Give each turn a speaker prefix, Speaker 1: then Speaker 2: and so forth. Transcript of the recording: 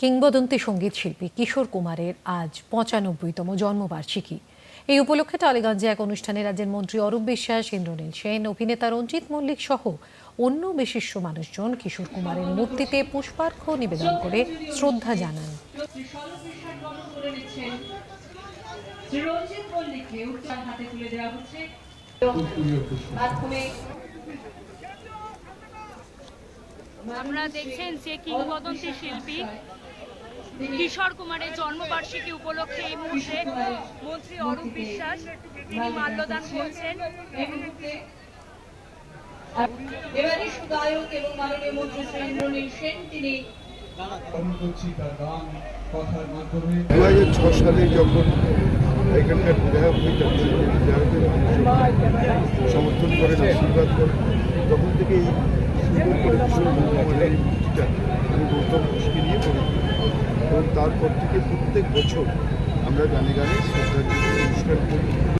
Speaker 1: কিংবদন্তি সংগীত শিল্পী কিশোর কুমারের আজ পঁচানব্বইতম জন্মবার্ষিকী। এই উপলক্ষে টালিগঞ্জে এক অনুষ্ঠানে রাজ্যের মন্ত্রী অরূপ বিশ্বাস ইন্দ্রনীল সেন অভিনেতা রঞ্জিত মল্লিক সহ অন্য বিশিষ্ট মানুষজন কিশোর কুমারের মূর্তিতে পুষ্পার্ঘ নিবেদন করে শ্রদ্ধা জানান।
Speaker 2: রঞ্জিত মল্লিককে হাতে তুলে দেওয়া হচ্ছে।
Speaker 3: আপনারা দেখছেন যে কিংবদন্তি শিল্পী কিশোর কুমারের জন্মবার্ষিকী উপলক্ষে এই মুহূর্তে মন্ত্রী অরূপ বিশ্বাস তিনি মাল্যদান করছেন।
Speaker 2: এই মুহূর্তে এবারে এবং মাননীয় মন্ত্রী শ্রী ইন্দ্রনীল সেন তিনি
Speaker 4: পালন করছি তার গান কথার মাধ্যমে।
Speaker 5: দু হাজার ছ সালে যখন এখানকার বিধায়ক হইতাম সেই বিধায়কের সমর্থন করেন আশীর্বাদ করেন তখন থেকে এই সুন্দর করে এই মূর্তিটা আমি গৌতম ঘোষকে নিয়ে করি এবং তারপর থেকে প্রত্যেক বছর আমরা গানে গানে শ্রদ্ধাঞ্জলি অনুষ্ঠান করি।